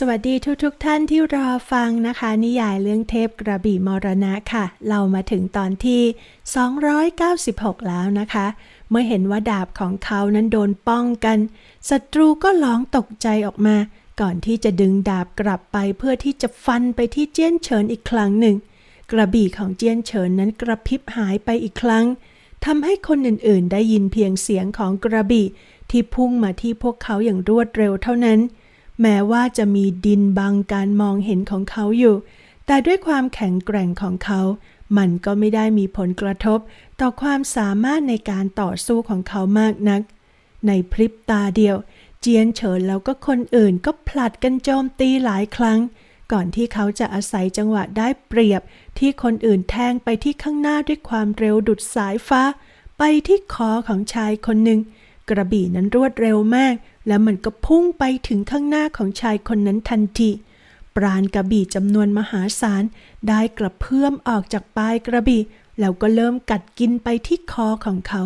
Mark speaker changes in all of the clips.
Speaker 1: สวัสดีทุกๆทท่านที่รอฟังนะคะ นิยายเรื่องเทพกระบี่มรณะค่ะ เรามาถึงตอนที่ 296 แล้วนะคะ เมื่อเห็นว่าดาบของเขานั้นโดนป้องกันศัตรูก็ร้องตกใจออกมา ก่อนที่จะดึงดาบกลับไปเพื่อที่จะฟันไปที่เจี้ยนเฉินอีกครั้งหนึ่ง กระบี่ของเจี้ยนเฉินนั้นกระพริบหายไปอีกครั้งทำให้คนอื่นๆ ได้ยินเพียงเสียงของกระบี่ที่พุ่งมาที่พวกเขาอย่างรวดเร็วเท่านั้น แม้ว่าจะมีดินบังการมองเห็นของเขาอยู่ แต่ด้วยความแข็งแกร่งของเขา มันก็ไม่ได้มีผลกระทบ ต่อความสามารถในการต่อสู้ของเขามากนัก ในพริบตาเดียว เจียนเฉินแล้วก็คนอื่นก็ผลัดกันโจมตีหลายครั้ง ก่อนที่เขาจะอาศัยจังหวะได้เปรียบ ที่คนอื่นแทงไปที่ข้างหน้าด้วยความเร็วดุดสายฟ้า ไปที่คอของชายคนหนึ่งกระบี่นั้นรวดเร็วมาก แล้วมันก็พุ่งไปถึงข้างหน้าของชายคนนั้นทันทีปราณกระบี่จำนวนมหาศาลได้กระเพื่อมออกจากปลายกระบี่แล้วก็เริ่มกัดกินไปที่คอของเขา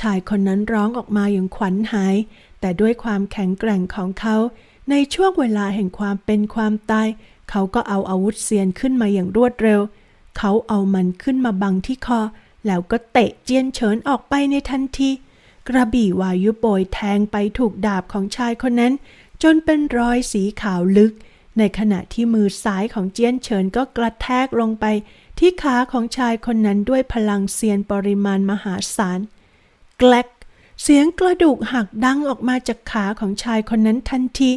Speaker 1: ชายคนนั้นร้องออกมาอย่างขวัญหาย แต่ด้วยความแข็งแกร่งของเขา ในช่วงเวลาแห่งความเป็นความตาย เขาก็เอาอาวุธเซียนขึ้นมาอย่างรวดเร็ว เขาเอามันขึ้นมาบังที่คอ แล้วก็เตะเจียนเฉินออกไปในทันที กระบี่วายุโบยแทงไปถูกดาบของชายคนนั้น จนเป็นรอยสีขาวลึก ในขณะที่มือซ้ายของเจียนเฉินก็กระแทกลงไป ที่ขาของชายคนนั้นด้วยพลังเซียนปริมาณมหาศาลแกลกเสียงกระดูกหักดังออกมาจากขาของชายคนนั้นทันที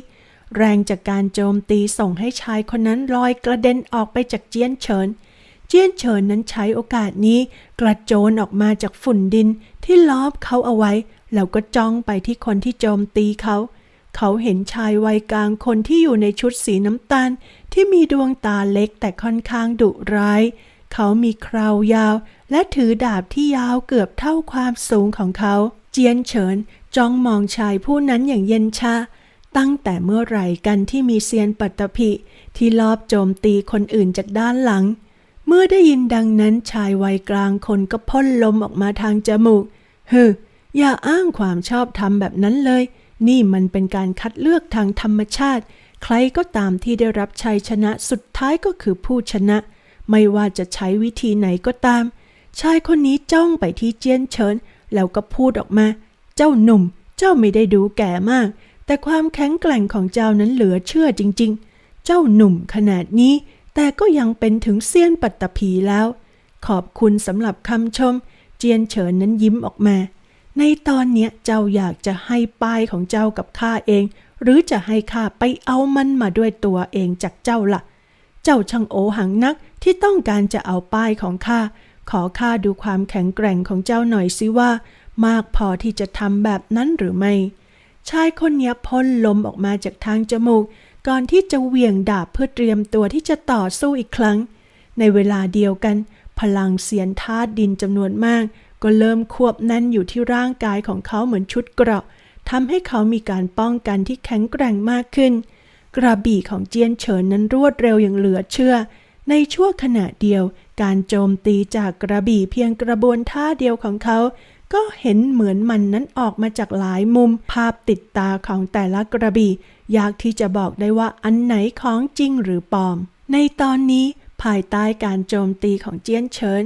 Speaker 1: แรงจากการโจมตีส่งให้ชายคนนั้นลอยกระเด็นออกไปจากเจียนเฉิน เจียนเฉินนั้นใช้โอกาสนี้ กระโจนออกมาจากฝุ่นดิน ที่ล้อมเขาเอาไว้ แล้วก็จ้องไปที่คนที่โจมตีเขา เขาเห็นชายวัยกลางคนที่อยู่ในชุดสีน้ำตาล ที่มีดวงตาเล็กแต่ค่อนข้างดุร้าย เขามีคราวยาว และถือดาบที่ยาวเกือบเท่าความสูงของเขา เจียนเฉินจ้องมองชายผู้นั้นอย่างเย็นชาตั้งแต่เมื่อไหร่กันที่มีเซียนปัตตภีที่ลอบโจมตีคนอื่นจากด้านหลัง เมื่อได้ยินดังนั้นชายวัยกลางคนก็พ่นลมออกมาทางจมูกเฮ้ออย่าอ้างความชอบธรรมแบบนั้นเลย นี่มันเป็นการคัดเลือกทางธรรมชาติ ใครก็ตามที่ได้รับชัยชนะสุดท้ายก็คือผู้ชนะ ไม่ว่าจะใช้วิธีไหนก็ตาม ชายคนนี้จ้องไปที่เจียนเฉิน แล้วก็พูดออกมา เจ้าหนุ่ม เจ้าไม่ได้ดูแก่มาก แต่ความแข็งแกร่งของเจ้านั้นเหลือเชื่อจริง ๆ เจ้าหนุ่มขนาดนี้ แต่ก็ยังเป็นถึงเซียนปัตตภีแล้ว ขอบคุณสำหรับคำชม เจียนเฉินนั้นยิ้มออกมา ในตอนเนี้ยเจ้าอยากจะให้ป้ายของเจ้ากับข้าเอง หรือจะให้ข้าไปเอามันมาด้วยตัวเองจากเจ้าละ่ะ เจ้าช่างโอหังนักที่ต้องการจะเอาป้ายของข้าขอข้าดูความแข็งแกร่งของเจ้าหน่อยสิว่า มากพอที่จะทำแบบนั้นหรือไม่ ชายคนเนี้ยพ่นลมออกมาจากทางจมูก ก่อนที่จะเหวี่ยงดาบเพื่อเตรียมตัวที่จะต่อสู้อีกครั้ง ในเวลาเดียวกัน พลังเสียนธาตุดินจำนวนมาก ก็เริ่มควบแน่นอยู่ที่ร่างกายของเขาเหมือนชุดเกราะทำให้เขามีการป้องกันที่แข็งแกร่งมากขึ้น กระบี่ของเจียนเฉินนั้นรวดเร็วอย่างเหลือเชื่อ ในชั่วขณะเดียว การโจมตีจากกระบี่เพียงกระบวนท่าเดียวของเขา ก็เห็นเหมือนมันนั้นออกมาจากหลายมุมภาพติดตาของแต่ละกระบี่ ยากที่จะบอกได้ว่าอันไหนของจริงหรือปลอม ในตอนนี้ภายใต้การโจมตีของเจียนเฉิน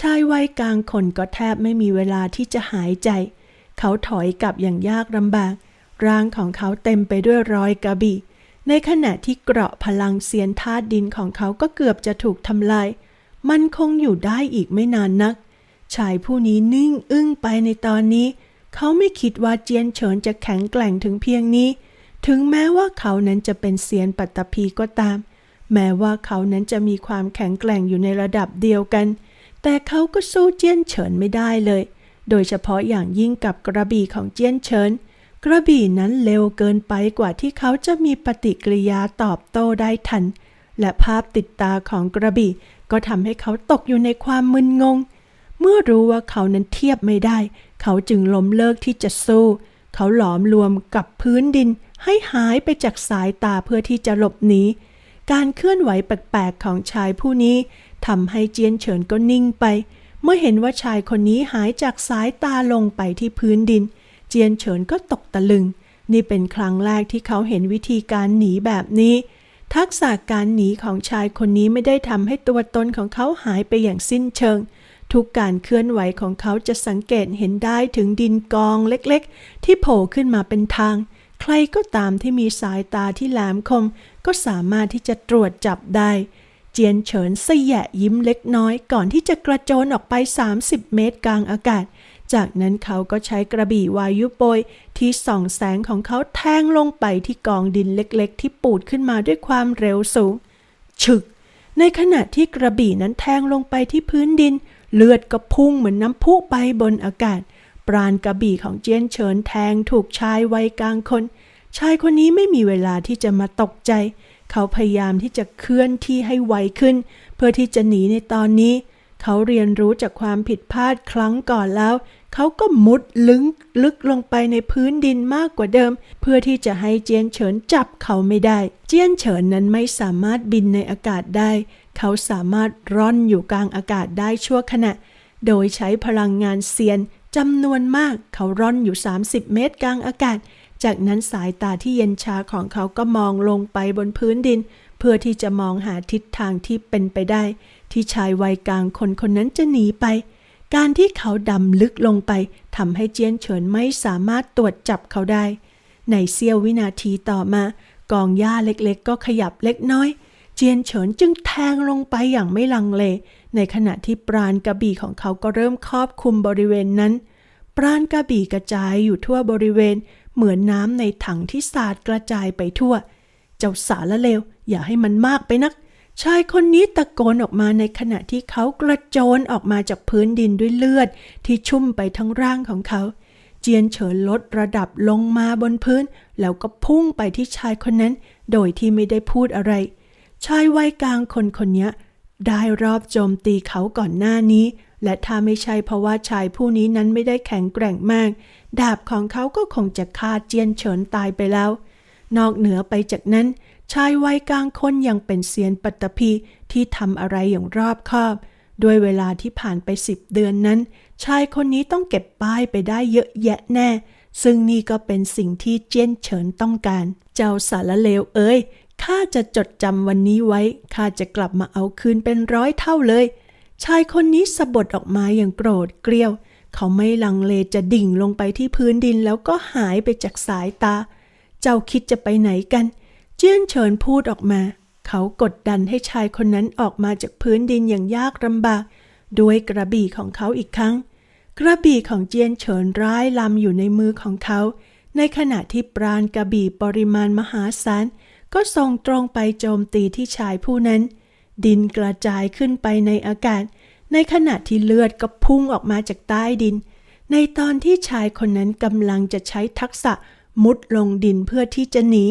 Speaker 1: ชายวัยกลางคนก็แทบไม่มีเวลาที่จะหายใจ เขาถอยกลับอย่างยากลำบาก ร่างของเขาเต็มไปด้วยรอยกระบี่ ในขณะที่เกราะพลังเซียนธาตุดินของเขาก็เกือบจะถูกทำลาย มันคงอยู่ได้อีกไม่นานนัก ชายผู้นี้นิ่งอึ้งไปในตอนนี้ เขาไม่คิดว่าเจียนเฉินจะแข็งแกร่งถึงเพียงนี้ ถึงแม้ว่าเขานั้นจะเป็นเซียนปัตตภีก็ตาม แม้ว่าเขานั้นจะมีความแข็งแกร่งอยู่ในระดับเดียวกัน แต่เขาก็สู้เจียนเฉินไม่ได้เลย โดยเฉพาะอย่างยิ่งกับกระบี่ของเจียนเฉินกระบี่นั้นเร็วเกินไปกว่าที่เขาจะมีปฏิกิริยาตอบโต้ได้ทัน และภาพติดตาของกระบี่ก็ทำให้เขาตกอยู่ในความมึนงง เมื่อรู้ว่าเขานั้นเทียบไม่ได้ เขาจึงล้มเลิกที่จะสู้ เขาหลอมรวมกับพื้นดินให้หายไปจากสายตาเพื่อที่จะหลบหนีการเคลื่อนไหวแปลกๆของชายผู้นี้ทำให้เจียนเฉินก็นิ่งไป เมื่อเห็นว่าชายคนนี้หายจากสายตาลงไปที่พื้นดิน เจียนเฉินก็ตกตะลึง นี่เป็นครั้งแรกที่เขาเห็นวิธีการหนีแบบนี้ ทักษะการหนีของชายคนนี้ไม่ได้ทำให้ตัวตนของเขาหายไปอย่างสิ้นเชิง ทุกการเคลื่อนไหวของเขาจะสังเกตเห็นได้ถึงดินกองเล็กๆ ที่โผล่ขึ้นมาเป็นทาง ใครก็ตามที่มีสายตาที่แหลมคม ก็สามารถที่จะตรวจจับได้ เจียนเฉินเสยะยิ้มเล็กน้อยก่อนที่จะกระโจนออกไป 30 เมตรกลางอากาศ จากนั้นเขาก็ใช้กระบี่วายุโปยที่ส่องแสงของเขาแทงลงไปที่กองดินเล็กๆ ที่ปูดขึ้นมาด้วยความเร็วสูง ฉึก ในขณะที่กระบี่นั้นแทงลงไปที่พื้นดินเเลือดก็พุ่งเหมือนน้ำพุไปบนอากาศ ปราณกระบี่ของเจียนเฉินแทงถูกชายวัยกลางคน ชายคนนี้ไม่มีเวลาที่จะมาตกใจ เขาพยายามที่จะเคลื่อนที่ให้ไวขึ้น เพื่อที่จะหนีในตอนนี้ เขาเรียนรู้จากความผิดพลาดครั้งก่อนแล้ว เขาก็มุดลึงลึกลงไปในพื้นดินมากกว่าเดิม เพื่อที่จะให้เจียนเฉินจับเขาไม่ได้ เจียนเฉินนั้นไม่สามารถบินในอากาศได้ เขาสามารถร่อนอยู่กลางอากาศได้ชั่วขณะ โดยใช้พลังงานเซียนจำนวนมากเขาร่อนอยู่ 30 เมตรกลางอากาศ จากนั้นสายตาที่เย็นชาของเขาก็มองลงไปบนพื้นดิน เพื่อที่จะมองหาทิศทางที่เป็นไปได้ ที่ชายวัยกลางคนคนนั้นจะหนีไป การที่เขาดำลึกลงไปทำให้เจียนเฉินไม่สามารถตรวจจับเขาได้ ในเสี้ยววินาทีต่อมา กองหญ้าเล็กๆ ก็ขยับเล็กน้อย จียนเฉินจึงแทงลงไปอย่างไม่ลังเล ในขณะที่ปราณกระบี่ของเขาก็เริ่มครอบคลุมบริเวณนั้น ปราณกระบี่กระจายอยู่ทั่วบริเวณ เหมือนน้ำในถังที่สาดกระจายไปทั่ว เจ้าสารละเลว อย่าให้มันมากไปนัก ชายคนนี้ตะโกนออกมาในขณะที่เขากระโจนออกมาจากพื้นดินด้วยเลือด ที่ชุ่มไปทั้งร่างของเขา เจียนเฉินลดระดับลงมาบนพื้น แล้วก็พุ่งไปที่ชายคนนั้น โดยที่ไม่ได้พูดอะไร ชายวัยกลางคนคนนี้ได้รอบโจมตีเขาก่อนหน้านี้ และถ้าไม่ใช่เพราะว่าชายผู้นี้นั้นไม่ได้แข็งแกร่งมาก ดาบของเขาก็คงจะฆ่าเจียนเฉินตายไปแล้ว นอกเหนือไปจากนั้น ชายวัยกลางคนยังเป็นเซียนปัตตภีที่ทำอะไรอย่างรอบคอบ ด้วยเวลาที่ผ่านไปสิบเดือนนั้น ชายคนนี้ต้องเก็บป้ายไปได้เยอะแยะแน่ ซึ่งนี่ก็เป็นสิ่งที่เจียนเฉินต้องการ เจ้าสารเลวเอ้ย ข้าจะจดจำวันนี้ไว้ ข้าจะกลับมาเอาคืนเป็นร้อยเท่าเลย ชายคนนี้สะบดออกมาอย่างโกรธเกรี้ยว เขาไม่ลังเลจะดิ่งลงไปที่พื้นดินแล้วก็หายไปจากสายตา เจ้าคิดจะไปไหนกัน เจี้ยนเฉินพูดออกมา เขากดดันให้ชายคนนั้นออกมาจากพื้นดินอย่างยากลำบาก ด้วยกระบี่ของเขาอีกครั้ง กระบี่ของเจียนเฉินร้ายลำอยู่ในมือของเขา ในขณะที่ปราณกระบี่ปริมาณมหาศาล ก็ส่งตรงไปโจมตีที่ชายผู้นั้น ดินกระจายขึ้นไปในอากาศ ในขณะที่เลือดก็พุ่งออกมาจากใต้ดิน ในตอนที่ชายคนนั้นกำลังจะใช้ทักษะมุดลงดินเพื่อที่จะหนี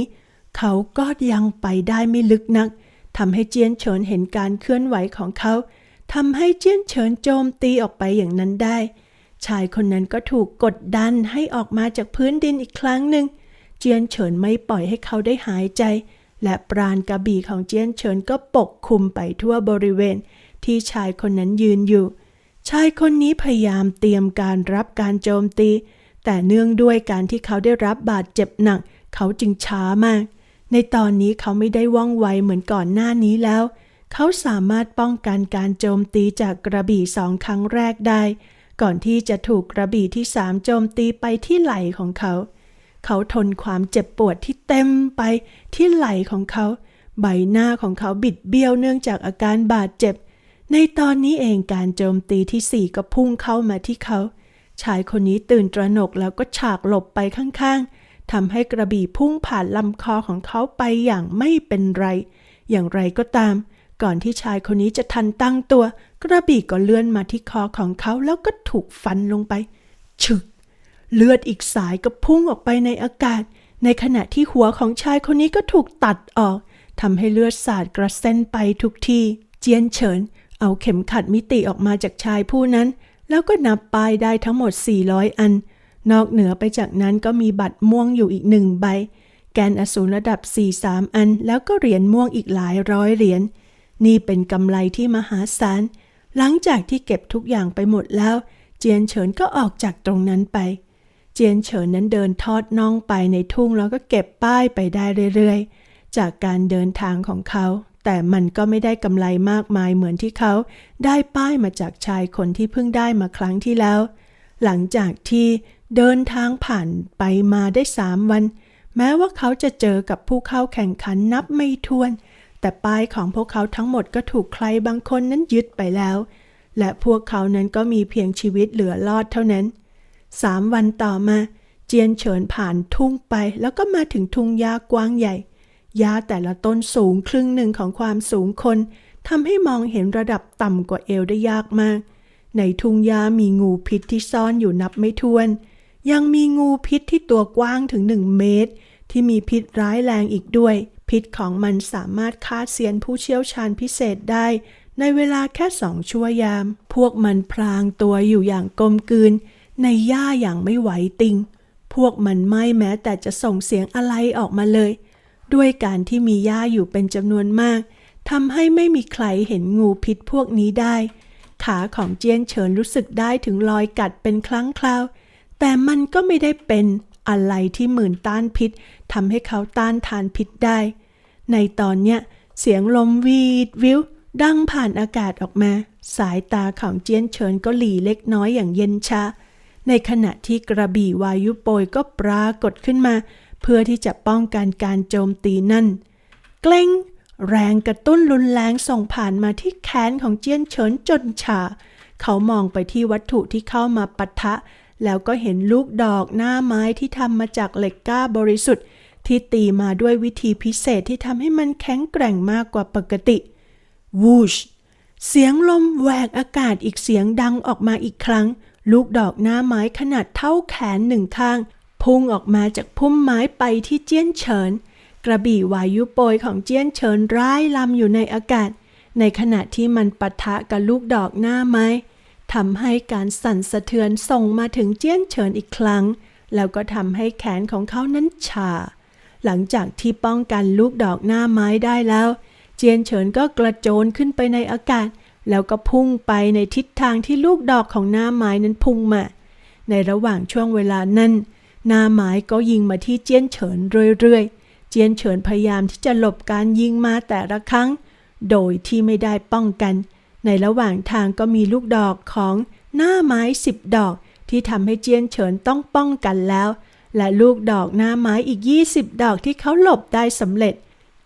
Speaker 1: เขาก็ยังไปได้ไม่ลึกนักทำให้เจียนเฉินเห็นการเคลื่อนไหวของเขาทำให้เจียนเฉินโจมตีออกไปอย่างนั้นได้ ชายคนนั้นก็ถูกกดดันให้ออกมาจากพื้นดินอีกครั้งหนึ่ง เจียนเฉินไม่ปล่อยให้เขาได้หายใจ และปราณกระบี่ของเจียนเฉินก็ปกคลุมไปทั่วบริเวณ ที่ชายคนนั้นยืนอยู่ ชายคนนี้พยายามเตรียมการรับการโจมตี แต่เนื่องด้วยการที่เขาได้รับบาดเจ็บหนัก เขาจึงช้ามาก ในตอนนี้เขาไม่ได้ว่องไวเหมือนก่อนหน้านี้แล้ว เขาสามารถป้องกันการโจมตีจากกระบี่สองครั้งแรกได้ ก่อนที่จะถูกกระบี่ที่สามโจมตีไปที่ไหล่ของเขา เขาทนความเจ็บปวดที่เต็มไปที่ไหล่ของเขา ใบหน้าของเขาบิดเบี้ยวเนื่องจากอาการบาดเจ็บ ในตอนนี้เองการโจมตีที่สี่ก็พุ่งเข้ามาที่เขา ชายคนนี้ตื่นตระหนกแล้วก็ฉากหลบไปข้างๆทำให้กระบี่พุ่งผ่านลำคอของเขาไปอย่างไม่เป็นไร อย่างไรก็ตาม ก่อนที่ชายคนนี้จะทันตั้งตัว กระบี่ก็เลื่อนมาที่คอของเขาแล้วก็ถูกฟันลงไป ฉึก เลือดอีกสายก็พุ่งออกไปในอากาศ ในขณะที่หัวของชายคนนี้ก็ถูกตัดออกทำให้เลือดสาดกระเซ็นไปทุกที่ เจียนเฉิน เอาเข็มขัดมิติออกมาจากชายผู้นั้น แล้วก็นับป้ายได้ทั้งหมด 400 อัน นอกเหนือไปจากนั้นก็มีบัตรม่วงอยู่อีกหนึ่งใบ แกนอสูรระดับ 43 อัน แล้วก็เหรียญม่วงอีกหลายร้อยเหรียญ นี่เป็นกำไรที่มหาศาล หลังจากที่เก็บทุกอย่างไปหมดแล้ว เจียนเฉินก็ออกจากตรงนั้นไป จียนเฉินนั้นเดินทอดน่องไปในทุ่งแล้วก็เก็บป้ายไปได้เรื่อยๆ จากการเดินทางของเขา แต่มันก็ไม่ได้กำไรมากมายเหมือนที่เขา ได้ป้ายมาจากชายคนที่เพิ่งได้มาครั้งที่แล้ว หลังจากที่เดินทางผ่านไปมาได้สามวัน แม้ว่าเขาจะเจอกับผู้เข้าแข่งขันนับไม่ถ้วน แต่ป้ายของพวกเขาทั้งหมดก็ถูกใครบางคนนั้นยึดไปแล้ว และพวกเขานั้นก็มีเพียงชีวิตเหลือรอดเท่านั้น สามวันต่อมา เจียนเฉินผ่านทุ่งไป แล้วก็มาถึงทุ่งหญ้ากว้างใหญ่หญ้าแต่ละต้นสูงครึ่งหนึ่งของความสูงคนทำให้มองเห็นระดับต่ำกว่าเอวได้ยากมาก ในทุ่งหญ้ามีงูพิษที่ซ่อนอยู่นับไม่ถ้วน ยังมีงูพิษที่ตัวกว้างถึงหนึ่งเมตร ที่มีพิษร้ายแรงอีกด้วย พิษของมันสามารถฆ่าเซียนผู้เชี่ยวชาญพิเศษได้ ในเวลาแค่สองชั่วยาม พวกมันพลางตัวอยู่อย่างกลมกลืน ในหญ้าอย่างไม่ไหวติง พวกมันไม่แม้แต่จะส่งเสียงอะไรออกมาเลย ด้วยการที่มีหญ้าอยู่เป็นจำนวนมากทำให้ไม่มีใครเห็นงูพิษพวกนี้ได้ ขาของเจียนเฉินรู้สึกได้ถึงรอยกัดเป็นครั้งคราว แต่มันก็ไม่ได้เป็นอะไรที่หมื่นต้านพิษทำให้เขาต้านทานพิษได้ ในตอนเนี้ยเสียงลมวีดวิวดังผ่านอากาศออกมา สายตาของเจียนเฉินก็หลีเล็กน้อยอย่างเย็นชา ในขณะที่กระบี่วายุโปยก็ปรากฏขึ้นมา เพื่อที่จะป้องกันการโจมตีนั่น เกล้งแรงกระตุ้นรุนแรงส่งผ่านมาที่แขนของเจียนเฉินจนชา เขามองไปที่วัตถุที่เข้ามาปะทะ แล้วก็เห็นลูกดอกหน้าไม้ที่ทำมาจากเหล็กกล้าบริสุทธิ์ ที่ตีมาด้วยวิธีพิเศษที่ทำให้มันแข็งแกร่งมากกว่าปกติ วูช เสียงลมแหวกอากาศอีกเสียงดังออกมาอีกครั้ง ลูกดอกหน้าไม้ขนาดเท่าแขนหนึ่งข้าง พุ่งออกมาจากพุ่มไม้ไปที่เจี้ยนเฉิน กระบี่วายุโปยของเจี้ยนเฉินร้ายลำอยู่ในอากาศ ในขณะที่มันปะทะกับลูกดอกหน้าไม้ทำให้การสั่นสะเทือนส่งมาถึงเจี้ยนเฉินอีกครั้ง แล้วก็ทำให้แขนของเขานั้นชา หลังจากที่ป้องกันลูกดอกหน้าไม้ได้แล้ว เจียนเฉินก็กระโจนขึ้นไปในอากาศ แล้วก็พุ่งไปในทิศทางที่ลูกดอกของหน้าไม้นั้นพุ่งมา ในระหว่างช่วงเวลานั้น หน้าไม้ก็ยิงมาที่เจียนเฉินเรื่อยๆ เจียนเฉินพยายามที่จะหลบการยิงมาแต่ละครั้ง โดยที่ไม่ได้ป้องกัน ในระหว่างทางก็มีลูกดอกของหน้าไม้สิบดอก ที่ทำให้เจียนเฉินต้องป้องกันแล้ว และลูกดอกหน้าไม้อีก 20 ดอกที่เขาหลบได้สำเร็จ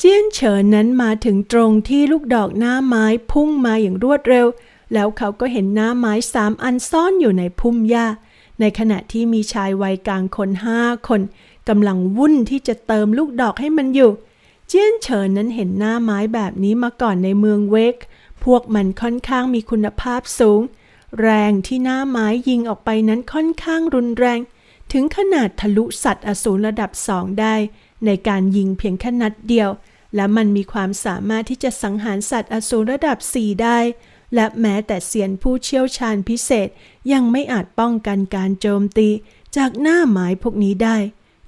Speaker 1: จี้ยนเฉินนั้นมาถึงตรงที่ลูกดอกหน้าไม้พุ่งมาอย่างรวดเร็ว แล้วเขาก็เห็นหน้าไม้สามอันซ่อนอยู่ในพุ่มหญ้า ในขณะที่มีชายวัยกลางคนห้าคนกำลังวุ่นที่จะเติมลูกดอกให้มันอยู่ เจี้ยนเฉินนั้นเห็นหน้าไม้แบบนี้มาก่อนในเมืองเวก พวกมันค่อนข้างมีคุณภาพสูง แรงที่หน้าไม้ยิงออกไปนั้นค่อนข้างรุนแรง ถึงขนาดทะลุสัตว์อสูรระดับสองได้ ในการยิงเพียงแค่นัดเดียว และมันมีความสามารถที่จะสังหารสัตว์อสูรระดับ 4 ได้ และแม้แต่เซียนผู้เชี่ยวชาญพิเศษยังไม่อาจป้องกันการโจมตี จากหน้าไม้พวกนี้ได้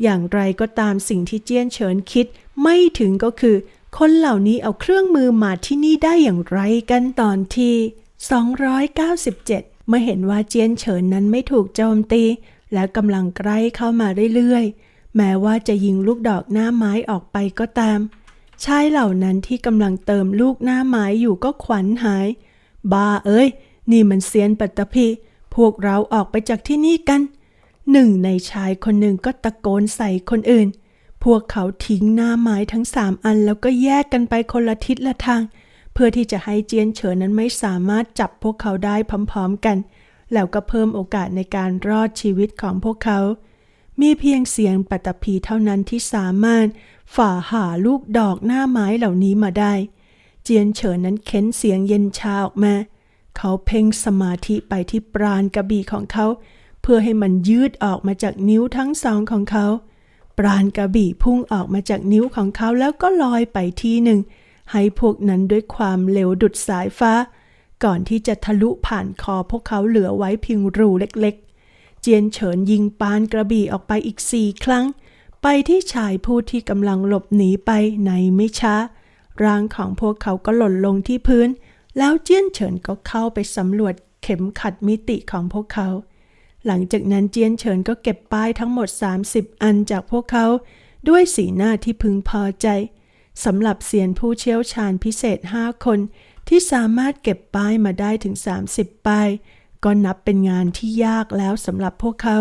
Speaker 1: อย่างไรก็ตามสิ่งที่เจี้ยนเฉินคิดไม่ถึงก็คือ คนเหล่านี้เอาเครื่องมือมาที่นี่ได้อย่างไรกันตอนที่ 297 เมื่อเห็นว่าเจียนเฉินนั้นไม่ถูกโจมตี และกำลังใกล้เข้ามาเรื่อยๆ แม้ว่าจะยิงลูกดอกหน้าไม้ออกไปก็ตาม ชายเหล่านั้นที่กำลังเติมลูกหน้าไม้อยู่ก็ขวัญหาย บ้าเอ้ย นี่มันเซียนปัตตภีพวกเราออกไปจากที่นี่กัน หนึ่งในชายคนหนึ่งก็ตะโกนใส่คนอื่น พวกเขาทิ้งหน้าไม้ทั้งสามอันแล้วก็แยกกันไปคนละทิศละทาง เพื่อที่จะให้เจียนเฉินนั้นไม่สามารถจับพวกเขาได้พร้อมๆกัน แล้วก็เพิ่มโอกาสในการรอดชีวิตของพวกเขา มีเพียงเสียงปัตตภีเท่านั้นที่สามารถฝ่าหาลูกดอกหน้าไม้เหล่านี้มาได้ เจียนเฉินนั้นเค้นเสียงเย็นชาออกมา เขาเพ่งสมาธิไปที่ปราณกระบี่ของเขา เพื่อให้มันยืดออกมาจากนิ้วทั้งสองของเขา ปราณกระบี่พุ่งออกมาจากนิ้วของเขาแล้วก็ลอยไปที่หนึ่ง ให้พวกนั้นด้วยความเร็วดุดสายฟ้า ก่อนที่จะทะลุผ่านคอพวกเขาเหลือไว้เพียงรูเล็ก เจียนเฉินยิงปานกระบี่ออกไปอีกสี่ครั้ง ไปที่ชายผู้ที่กำลังหลบหนีไปในไม่ช้า ร่างของพวกเขาก็หล่นลงที่พื้น แล้วเจียนเฉินก็เข้าไปสำรวจเข็มขัดมิติของพวกเขา หลังจากนั้นเจียนเฉินก็เก็บป้ายทั้งหมด 30 อันจากพวกเขา ด้วยสีหน้าที่พึงพอใจสำหรับเซียนผู้เชี่ยวชาญพิเศษ 5 คน ที่สามารถเก็บป้ายมาได้ถึง 30ป้าย ก็นับเป็นงานที่ยากแล้วสำหรับพวกเขา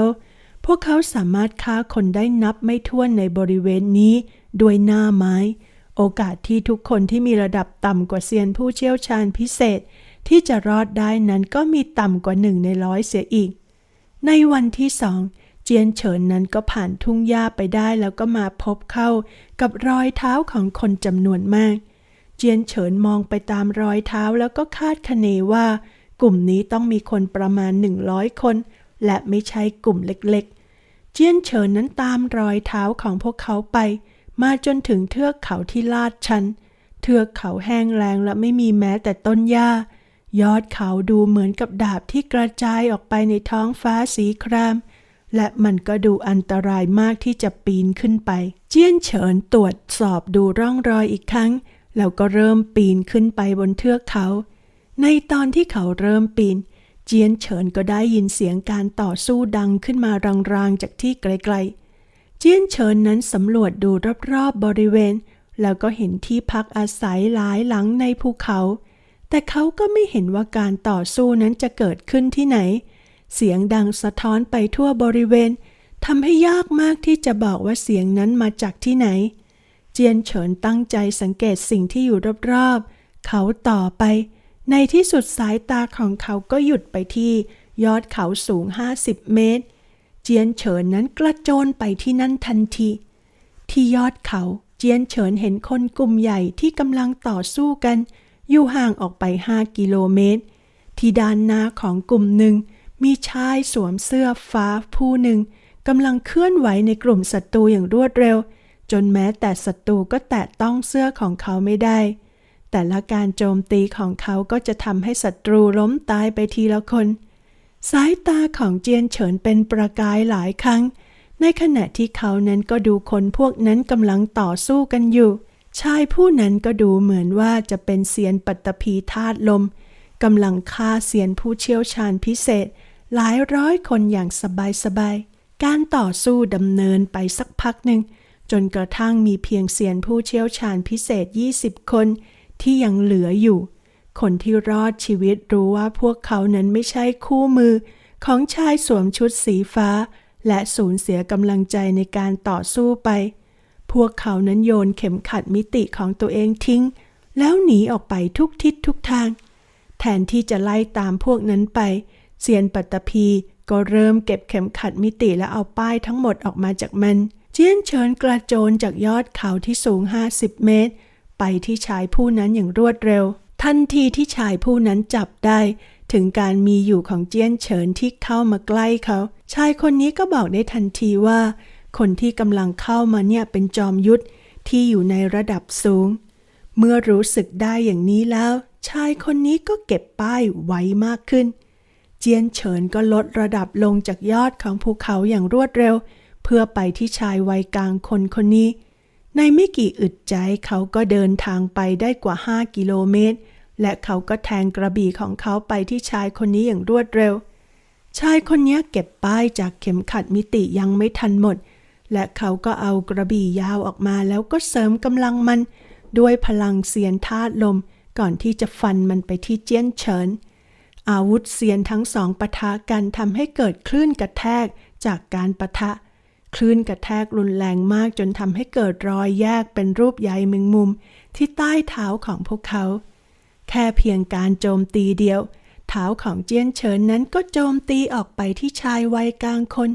Speaker 1: พวกเขาสามารถฆ่าคนได้นับไม่ถ้วนในบริเวณนี้ด้วยหน้าไม้ โอกาสที่ทุกคนที่มีระดับต่ำกว่าเซียนผู้เชี่ยวชาญพิเศษ ที่จะรอดได้นั้นก็มีต่ำกว่าหนึ่งในร้อยเสียอีก ในวันที่สองเจียนเฉินนั้นก็ผ่านทุ่งหญ้าไปได้แล้วก็มาพบเข้า กับรอยเท้าของคนจำนวนมาก เจียนเฉินมองไปตามรอยเท้าแล้วก็คาดคะเนว่า กลุ่มนี้ต้องมีคนประมาณ 100 คน และไม่ใช่กลุ่มเล็กๆ เจี้ยนเฉินนั้นตามรอยเท้าของพวกเขาไป มาจนถึงเทือกเขาที่ลาดชัน เทือกเขาแห้งแล้งและไม่มีแม้แต่ต้นหญ้ายอดเขาดูเหมือนกับดาบที่กระจายออกไปในท้องฟ้าสีคราม และมันก็ดูอันตรายมากที่จะปีนขึ้นไป เจี้ยนเฉินตรวจสอบดูร่องรอยอีกครั้ง แล้วก็เริ่มปีนขึ้นไปบนเทือกเขา ในตอนที่เขาเริ่มปีน เจียนเฉินก็ได้ยินเสียงการต่อสู้ดังขึ้นมารางๆจากที่ไกลๆ เจียนเฉินนั้นสำรวจดูรอบๆบริเวณ แล้วก็เห็นที่พักอาศัยหลายหลังในภูเขา แต่เขาก็ไม่เห็นว่าการต่อสู้นั้นจะเกิดขึ้นที่ไหน เสียงดังสะท้อนไปทั่วบริเวณทำให้ยากมากที่จะบอกว่าเสียงนั้นมาจากที่ไหน เจียนเฉินตั้งใจสังเกตสิ่งที่อยู่รอบๆ เขาต่อไป ในที่สุดสายตาของเขาก็หยุดไปที่ยอดเขาสูง 50 เมตร เจียนเฉินนั้นกระโจนไปที่นั่นทันที ที่ยอดเขาเจียนเฉินเห็นคนกลุ่มใหญ่ที่กำลังต่อสู้กัน อยู่ห่างออกไป 5 กิโลเมตร ที่ด้านหน้าของกลุ่มหนึ่ง มีชายสวมเสื้อฟ้าผู้หนึ่งกำลังเคลื่อนไหวในกลุ่มศัตรูอย่างรวดเร็ว จนแม้แต่ศัตรูก็แตะต้องเสื้อของเขาไม่ได้ แต่ละการโจมตีของเขาก็จะทำให้ศัตรูล้มตายไปทีละคน สายตาของเจียนเฉินเป็นประกายหลายครั้ง ในขณะที่เขานั้นก็ดูคนพวกนั้นกำลังต่อสู้กันอยู่ ชายผู้นั้นก็ดูเหมือนว่าจะเป็นเซียนปัตตภีธาตุลมกำลังฆ่าเซียนผู้เชี่ยวชาญพิเศษ หลายร้อยคนอย่างสบายๆ การต่อสู้ดำเนินไปสักพักหนึ่งจนกระทั่งมีเพียงเซียนผู้เชี่ยวชาญพิเศษ 20 คน ที่ยังเหลืออยู่ คนที่รอดชีวิตรู้ว่าพวกเขานั้นไม่ใช่คู่มือ ของชายสวมชุดสีฟ้า และสูญเสียกำลังใจในการต่อสู้ไป พวกเขานั้นโยนเข็มขัดมิติของตัวเองทิ้ง แล้วหนีออกไปทุกทิศทุกทาง แทนที่จะไล่ตามพวกนั้นไปเซียนปัตตภีก็เริ่มเก็บเข็มขัดมิติและเอาป้ายทั้งหมดออกมาจากมัน เจียนเฉินกระโจนจากยอดเขาที่สูง 50 เมตร ไปที่ชายผู้นั้นอย่างรวดเร็ว ทันทีที่ชายผู้นั้นจับได้ ถึงการมีอยู่ของเจียนเฉินที่เข้ามาใกล้เขา ชายคนนี้ก็บอกได้ทันทีว่า คนที่กำลังเข้ามาเนี่ยเป็นจอมยุทธที่อยู่ในระดับสูง เมื่อรู้สึกได้อย่างนี้แล้ว ชายคนนี้ก็เก็บป้ายไว้มากขึ้น เจียนเฉินก็ลดระดับลงจากยอดของภูเขาอย่างรวดเร็ว เพื่อไปที่ชายวัยกลางคนคนนี้ ในไม่กี่อึดใจเขาก็เดินทางไปได้กว่า 5 กิโลเมตร และเขาก็แทงกระบี่ของเขาไปที่ชายคนนี้อย่างรวดเร็ว ชายคนนี้เก็บป้ายจากเข็มขัดมิติยังไม่ทันหมด และเขาก็เอากระบี่ยาวออกมาแล้วก็เสริมกำลังมัน ด้วยพลังเสียนธาตุลม ก่อนที่จะฟันมันไปที่เจี้ยนเฉิน อาวุธเสียนทั้งสองปะทะกันทำให้เกิดคลื่นกระแทกจากการปะทะ คลื่นกระแทกรุนแรงมากจนทำให้เกิดรอยแยกเป็นรูปใยแมงมุมที่ใต้เท้าของพวกเขา แค่เพียงการโจมตีเดียว เท้าของเจียนเฉินนั้นก็โจมตีออกไปที่ชายวัยกลางคน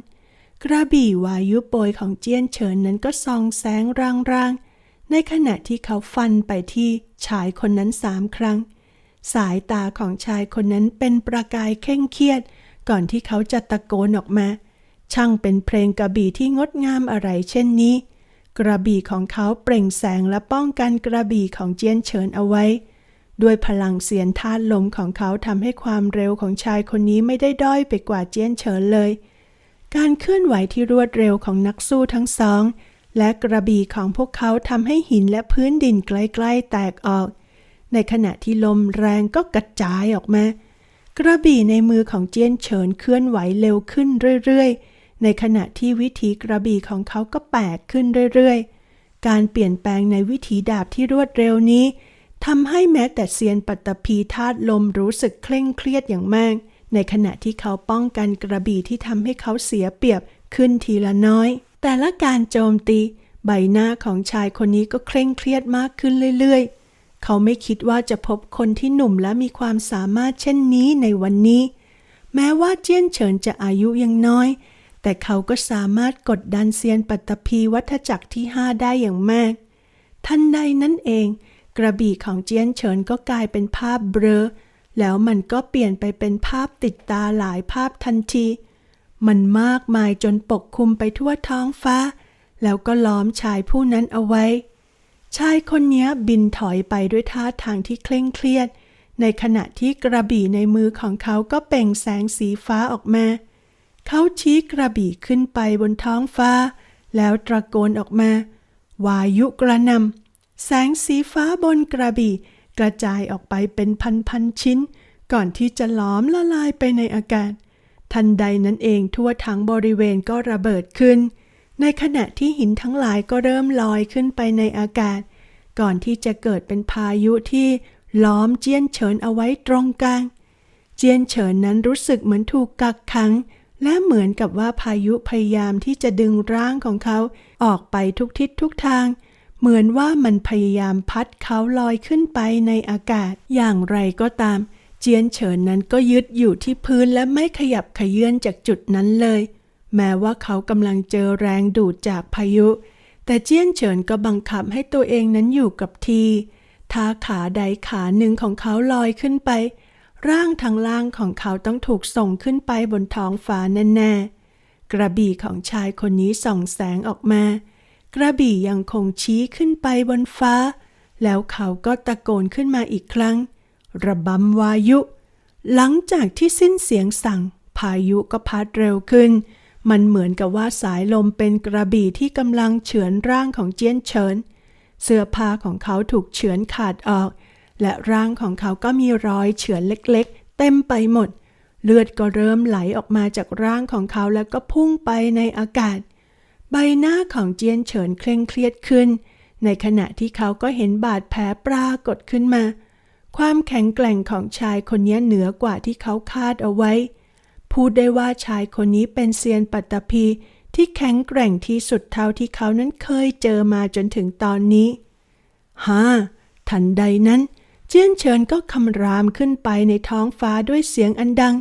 Speaker 1: กระบี่วายุโปรยของเจียนเฉินนั้นก็ส่องแสงรางๆ ในขณะที่เขาฟันไปที่ชายคนนั้นสามครั้ง สายตาของชายคนนั้นเป็นประกายเคร่งเครียด ก่อนที่เขาจะตะโกนออกมา ช่างเป็นเพลงกระบี่ที่งดงามอะไรเช่นนี้ กระบี่ของเขาเปล่งแสงและป้องกันกระบี่ของเจียนเฉินเอาไว้ ด้วยพลังเสียนธาตุลมของเขาทำให้ความเร็วของชายคนนี้ไม่ได้ด้อยไปกว่าเจียนเฉินเลย การเคลื่อนไหวที่รวดเร็วของนักสู้ทั้งสอง และกระบี่ของพวกเขาทำให้หินและพื้นดินใกล้ๆแตกออก ในขณะที่ลมแรงก็กระจายออกมา กระบี่ในมือของเจียนเฉินเคลื่อนไหวเร็วขึ้นเรื่อยๆ ในขณะที่วิถีกระบี่ของเขาก็แปลกขึ้นเรื่อยๆ การเปลี่ยนแปลงในวิถีดาบที่รวดเร็วนี้ทำให้แม้แต่เซียนปัตตภีธาตุลมรู้สึกเคร่งเครียดอย่างมาก ในขณะที่เขาป้องกันกระบี่ที่ทำให้เขาเสียเปรียบขึ้นทีละน้อย แต่ละการโจมตี ใบหน้าของชายคนนี้ก็เคร่งเครียดมากขึ้นเรื่อยๆ เขาไม่คิดว่าจะพบคนที่หนุ่มและมีความสามารถเช่นนี้ในวันนี้ แม้ว่าเจี้ยนเฉินจะอายุยังน้อย แต่เขาก็สามารถกดดันเซียนปัตตภีวัฏจักรที่ห้าได้อย่างมาก ทันใดนั้นเอง กระบี่ของเจียนเฉินก็กลายเป็นภาพเบลอ แล้วมันก็เปลี่ยนไปเป็นภาพติดตาหลายภาพทันที มันมากมายจนปกคลุมไปทั่วท้องฟ้า แล้วก็ล้อมชายผู้นั้นเอาไว้ ชายคนนี้บินถอยไปด้วยท่าทางที่เคร่งเครียด ในขณะที่กระบี่ในมือของเขาก็เป่งแสงสีฟ้าออกมาเขาชี้กระบี่ขึ้นไปบนท้องฟ้า แล้วตะโกนออกมา วายุกระนำแสงสีฟ้าบนกระบี่ กระจายออกไปเป็นพันๆชิ้น ก่อนที่จะหล้อมละลายไปในอากาศ ทันใดนั้นเองทั่วทั้งบริเวณก็ระเบิดขึ้น ในขณะที่หินทั้งหลายก็เริ่มลอยขึ้นไปในอากาศ ก่อนที่จะเกิดเป็นพายุที่ล้อมเจียนเฉินเอาไว้ตรงกลาง เจียนเฉินนั้นรู้สึกเหมือนถูกกักขัง และเหมือนกับว่าพายุพยายามที่จะดึงร่างของเขาออกไปทุกทิศทุกทาง เหมือนว่ามันพยายามพัดเขาลอยขึ้นไปในอากาศ อย่างไรก็ตาม เจียนเฉินนั้นก็ยึดอยู่ที่พื้นและไม่ขยับขยื่นจากจุดนั้นเลย แม้ว่าเขากำลังเจอแรงดูดจากพายุ แต่เจียนเฉินก็บังคับให้ตัวเองนั้นอยู่กับทีท่าขาใดขาหนึ่งของเขาลอยขึ้นไป ร่างทางล่างของเขาต้องถูกส่งขึ้นไปบนท้องฟ้าแน่ๆ กระบี่ของชายคนนี้ส่องแสงออกมา กระบี่ยังคงชี้ขึ้นไปบนฟ้า แล้วเขาก็ตะโกนขึ้นมาอีกครั้ง ระบำวายุ หลังจากที่สิ้นเสียงสั่ง พายุก็พัดเร็วขึ้น มันเหมือนกับว่าสายลมเป็นกระบี่ที่กำลังเฉือนร่างของเจียนเฉิน เสื้อผ้าของเขาถูกเฉือนขาดออก และร่างของเขาก็มีรอยเฉือนเล็กๆ เต็มไปหมด เลือดก็เริ่มไหลออกมาจากร่างของเขาแล้วก็พุ่งไปในอากาศ ใบหน้าของเจียนเฉินเคร่งเครียดขึ้น ในขณะที่เขาก็เห็นบาดแผลปรากฏขึ้นมา ความแข็งแกร่งของชายคนนี้เหนือกว่าที่เขาคาดเอาไว้ พูดได้ว่าชายคนนี้เป็นเซียนปัตตภีที่แข็งแกร่งที่สุดเท่าที่เขานั้นเคยเจอมาจนถึงตอนนี้ฮ่าทันใดนั้น เจียนเฉินก็คำรามขึ้นไปในท้องฟ้าด้วยเสียงอันดัง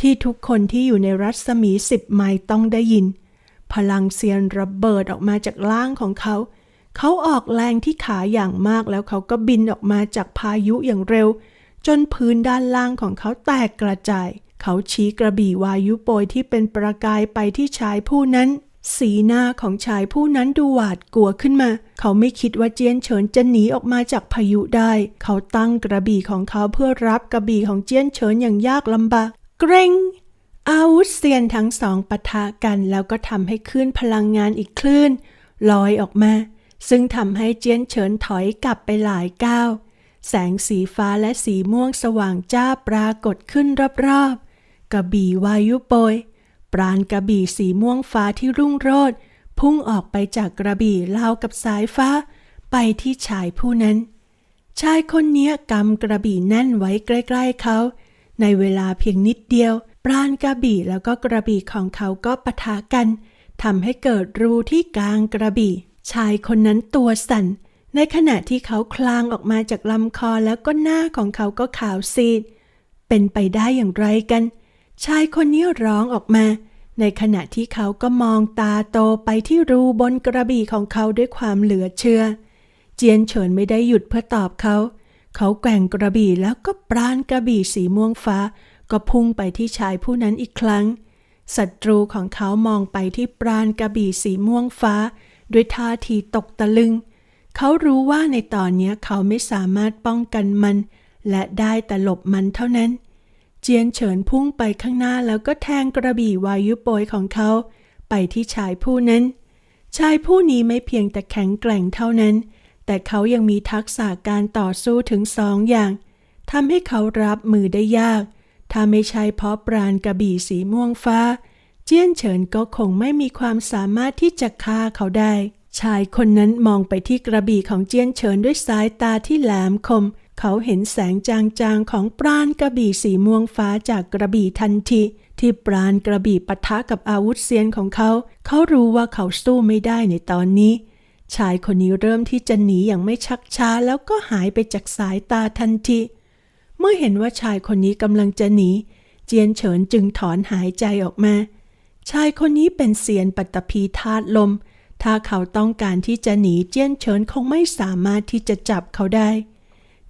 Speaker 1: ที่ทุกคนที่อยู่ในรัศมีสิบไมล์ต้องได้ยิน พลังเซียนระเบิดออกมาจากล่างของเขา เขาออกแรงที่ขาอย่างมากแล้วเขาก็บินออกมาจากพายุอย่างเร็ว จนพื้นด้านล่างของเขาแตกกระจาย เขาชี้กระบี่วายุโปรยที่เป็นประกายไปที่ชายผู้นั้น สีหน้าของชายผู้นั้นดูหวาดกลัวขึ้นมา เขาไม่คิดว่าเจียนเฉินจะหนีออกมาจากพายุได้ เขาตั้งกระบี่ของเขาเพื่อรับกระบี่ของเจียนเฉินอย่างยากลำบาก เกรงอาวุธเซียนทั้งสองปะทะกันแล้วก็ทำให้คลื่นพลังงานอีกคลื่นลอยออกมา ซึ่งทำให้เจียนเฉินถอยกลับไปหลายก้าว แสงสีฟ้าและสีม่วงสว่างจ้าปรากฏขึ้นรอบๆ กระบี่วายุโปย ปราณกระบี่สีม่วงฟ้าที่รุ่งโรจน์พุ่งออกไปจากกระบี่ราวกับสายฟ้า ไปที่ชายผู้นั้น ชายคนนี้กำกระบี่แน่นไว้ใกล้ๆเขา ในเวลาเพียงนิดเดียว ปราณกระบี่แล้วก็กระบี่ของเขาก็ปะทะกันทำให้เกิดรูที่กลางกระบี่ ชายคนนั้นตัวสั่น ในขณะที่เขาคลางออกมาจากลำคอแล้วก็หน้าของเขาก็ขาวซีด เป็นไปได้อย่างไรกัน ชายคนนี้ร้องออกมา ในขณะที่เขาก็มองตาโตไปที่รูบนกระบี่ของเขาด้วยความเหลือเชื่อ เจียนเฉินไม่ได้หยุดเพื่อตอบเขา เขาแกว่งกระบี่แล้วก็ปราณกระบี่สีม่วงฟ้า ก็พุ่งไปที่ชายผู้นั้นอีกครั้งศัตรูของเขามองไปที่ปราณกระบี่สีม่วงฟ้า ด้วยท่าทีตกตะลึง เขารู้ว่าในตอนนี้เขาไม่สามารถป้องกันมัน และได้แต่หลบมันเท่านั้นเจียนเฉินพุ่งไปข้างหน้าแล้วก็แทงกระบี่วายุโปยของเขา ไปที่ชายผู้นั้น ชายผู้นี้ไม่เพียงแต่แข็งแกร่งเท่านั้น แต่เขายังมีทักษะการต่อสู้ถึงสองอย่างทำให้เขารับมือได้ยาก ถ้าไม่ใช่เพราะปราณกระบี่สีม่วงฟ้า เจี้ยนเฉินก็คงไม่มีความสามารถที่จะฆ่าเขาได้ ชายคนนั้นมองไปที่กระบี่ของเจี้ยนเฉินด้วยสายตาที่แหลมคม เขาเห็นแสงจางๆของปราณกระบี่สีม่วงฟ้าจากกระบี่ทันที ที่ปราณกระบี่ปะทะกับอาวุธเซียนของเขา เขารู้ว่าเขาสู้ไม่ได้ในตอนนี้ ชายคนนี้เริ่มที่จะหนีอย่างไม่ชักช้าแล้วก็หายไปจากสายตาทันที เมื่อเห็นว่าชายคนนี้กำลังจะหนี เจียนเฉินจึงถอนหายใจออกมา ชายคนนี้เป็นเซียนปัตตภีธาตุลม ถ้าเขาต้องการที่จะหนีเจียนเฉินคงไม่สามารถที่จะจับเขาได้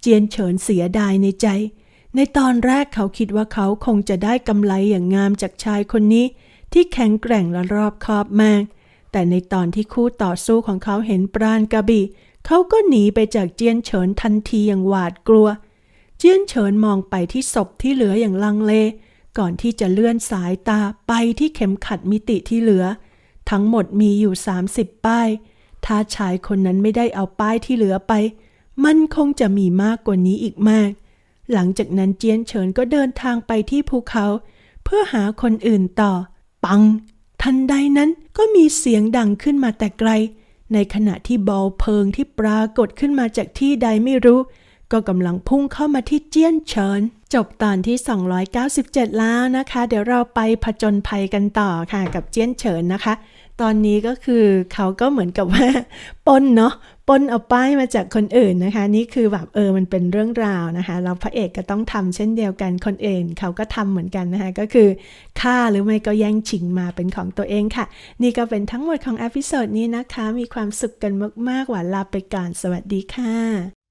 Speaker 1: เจียนเฉินเสียดายในใจ ในตอนแรกเขาคิดว่าเขาคงจะได้กำไรอย่างงามจากชายคนนี้ ที่แข็งแกร่งและรอบคอบมาก แต่ในตอนที่คู่ต่อสู้ของเขาเห็นปราณกระบี่เขาก็หนีไปจากเจียนเฉินทันทีอย่างหวาดกลัว เจียนเฉินมองไปที่ศพที่เหลืออย่างลังเล ก่อนที่จะเลื่อนสายตาไปที่เข็มขัดมิติที่เหลือ ทั้งหมดมีอยู่ 30 ป้าย ถ้าชายคนนั้นไม่ได้เอาป้ายที่เหลือไป มันคงจะมีมากกว่านี้อีกมาก หลังจากนั้นเจียนเฉินก็เดินทางไปที่ภูเขา เพื่อหาคนอื่นต่อ ปัง ทันใดนั้นก็มีเสียงดังขึ้นมาแต่ไกล ในขณะที่บอลเพลิงที่ปรากฏขึ้นมาจากที่ใดไม่รู้ ก็กำลังพุ่งเข้ามาที่เจียนเฉิน จบตอนที่ 297 แล้วนะคะ เดี๋ยวเราไปผจญภัยกันต่อค่ะกับเจียนเฉินนะคะ ตอนนี้ก็คือเขาก็เหมือนกับว่าปนเนาะปนเอาป้ายมาจากคนอื่นนะคะ นี่คือแบบเออมันเป็นเรื่องราวนะคะแล้วพระเอกก็ต้องทำเช่นเดียวกันคนอื่น เขาก็ทำเหมือนกันนะคะก็คือฆ่าหรือไม่ก็แย่งชิงมาเป็นของตัวเองค่ะ นี่ก็เป็นทั้งหมดของอพิโซดนี้นะคะ มีความสุขกันมากๆหวานลาไปก่อนสวัสดีค่ะ